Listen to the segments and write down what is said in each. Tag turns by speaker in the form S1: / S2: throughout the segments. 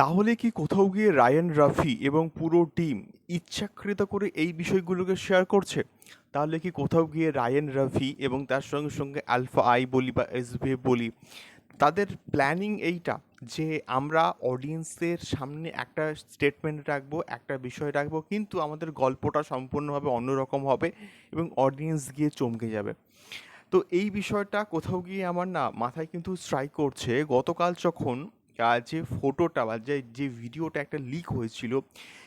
S1: তাহলে কি কোথাও গিয়ে রায়ান রাফি এবং পুরো টিম ইচ্ছাকৃত করে এই বিষয়গুলোকে শেয়ার করছে? তাহলে কি কোথাও গিয়ে রায়ান রাফি এবং তার সঙ্গে সঙ্গে আলফা আই বলি বা এসভি বলি, তাদের প্ল্যানিং এইটা যে আমরা অডিয়েন্সের সামনে একটা স্টেটমেন্ট রাখব, একটা বিষয় রাখব, কিন্তু আমাদের গল্পটা সম্পূর্ণভাবে অন্যরকম হবে এবং অডিয়েন্স গিয়ে চমকে যাবে। তো এই বিষয়টা কোথাও গিয়ে আমার না মাথায় কিন্তু স্ট্রাইক করছে। গতকাল যখন যে ফটোটা বা যে যে ভিডিওটা একটা লিক হয়েছিল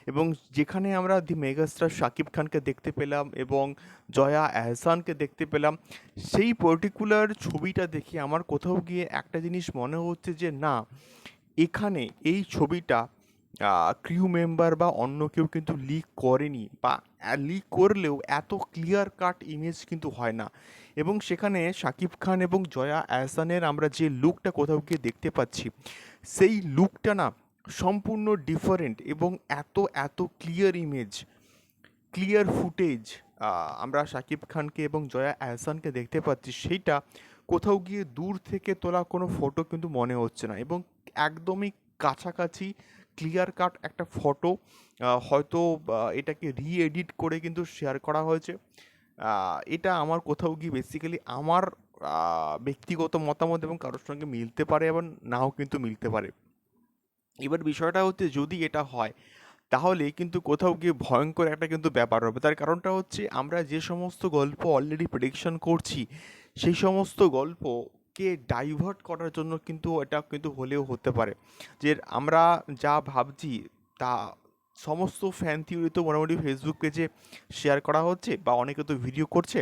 S1: এবং যেখানে আমরা দি মেগাস্টার শাকিব খানকে দেখতে পেলাম এবং জয়া আহসানকে দেখতে পেলাম, সেই পার্টিকুলার ছবিটা দেখে আমার কোথাও গিয়ে একটা জিনিস মনে হচ্ছে যে, না, এখানে এই ছবিটা ক্রিউ মেম্বার বা অন্য কেউ কিন্তু লিক করেনি বা লিক করলেও এত ক্লিয়ার কাট ইমেজ কিন্তু হয় না। এবং সেখানে শাকিব খান এবং জয়া আহসানের আমরা যে লুকটা কোথাও গিয়ে দেখতে পাচ্ছি, সেই লুকটা না সম্পূর্ণ ডিফারেন্ট এবং এত এত ক্লিয়ার ইমেজ ক্লিয়ার ফুটেজ আমরা শাকিব খানকে এবং জয়া আহসানকে দেখতে পাচ্ছি। সেইটা কোথাও গিয়ে দূর থেকে তোলা কোনো ফটো কিন্তু মনে হচ্ছে না এবং একদমই কাছাকাছি ক্লিয়ার কাট একটা ফটো হয়তো এটাকে রি এডিট করে কিন্তু শেয়ার করা হয়েছে। এটা আমার কোথাও গিয়ে বেসিক্যালি আমার ব্যক্তিগত মতামত এবং কারোর সঙ্গে মিলতে পারে এবং নাও কিন্তু মিলতে পারে। এবার বিষয়টা হচ্ছে যদি এটা হয়, তাহলে কিন্তু কোথাও গিয়ে ভয়ঙ্কর একটা কিন্তু ব্যাপার হবে। তার কারণটা হচ্ছে আমরা যে সমস্ত গল্প অলরেডি প্রেডিকশন করছি, সেই সমস্ত গল্পকে ডাইভার্ট করার জন্য কিন্তু এটা কিন্তু হলেও হতে পারে। যে আমরা যা ভাবছি তা সমস্ত ফ্যান থিওরি তো মোটামুটি ফেসবুক পেজে শেয়ার করা হচ্ছে বা অনেকে তো ভিডিও করছে।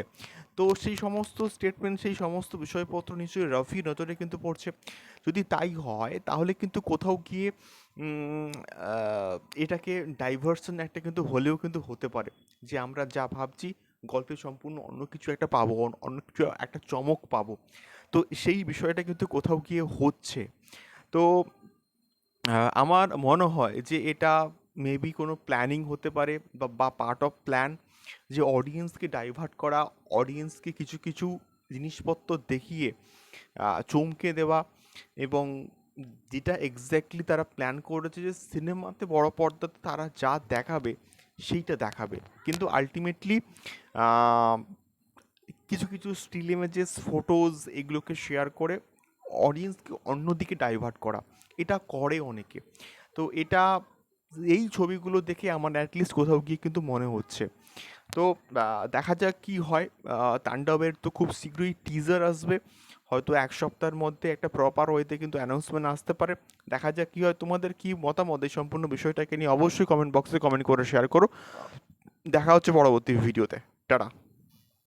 S1: তো সেই সমস্ত স্টেটমেন্ট সেই সমস্ত বিষয়পত্র নিশ্চয়ই রফি নজরে কিন্তু পড়ছে। যদি তাই হয়, তাহলে কিন্তু কোথাও গিয়ে এটাকে ডাইভার্সন একটা কিন্তু হলেও কিন্তু হতে পারে। যে আমরা যা ভাবছি গল্পে সম্পূর্ণ অন্য কিছু একটা পাবো অন- অন্য কিছু একটা চমক পাবো। তো সেই বিষয়টা কিন্তু কোথাও গিয়ে হচ্ছে। তো আমার মনে হয় যে এটা মেবি কোনো প্ল্যানিং হতে পারে বা পার্ট অফ প্ল্যান যে অডিয়েন্সকে ডাইভার্ট করা অডিয়েন্সকে কিছু কিছু জিনিসপত্র দেখিয়ে চমকে দেওয়া এবং যেটা এক্স্যাক্টলি তারা প্ল্যান করেছে যে সিনেমাতে বড় পর্দাতে তারা যা দেখাবে সেইটা দেখাবে। কিন্তু আলটিমেটলি কিছু কিছু স্টিল ইমেজেস ফটোজ এগুলোকে শেয়ার করে অডিয়েন্সকে অন্যদিকে ডাইভার্ট করা। এটা করে অনেকে। তো এটা, এই ছবিগুলো দেখে আমার অ্যাটলিস্ট কোথাও গিয়ে কিন্তু মনে হচ্ছে। তো দেখা যাক কি হয়। তাণ্ডবের তো খুব শীঘ্রই টিজার আসবে। হয়তো এক সপ্তাহের মধ্যে একটা প্রপার ওয়েতে কিন্তু অ্যানাউন্সমেন্ট আসতে পারে। দেখা যাক কী হয়, তোমাদের কী মতামত এই সম্পূর্ণ বিষয়টাকে নিয়ে অবশ্যই কমেন্ট বক্সে কমেন্ট করে শেয়ার করো। দেখা হচ্ছে পরবর্তী ভিডিওতে টাটা।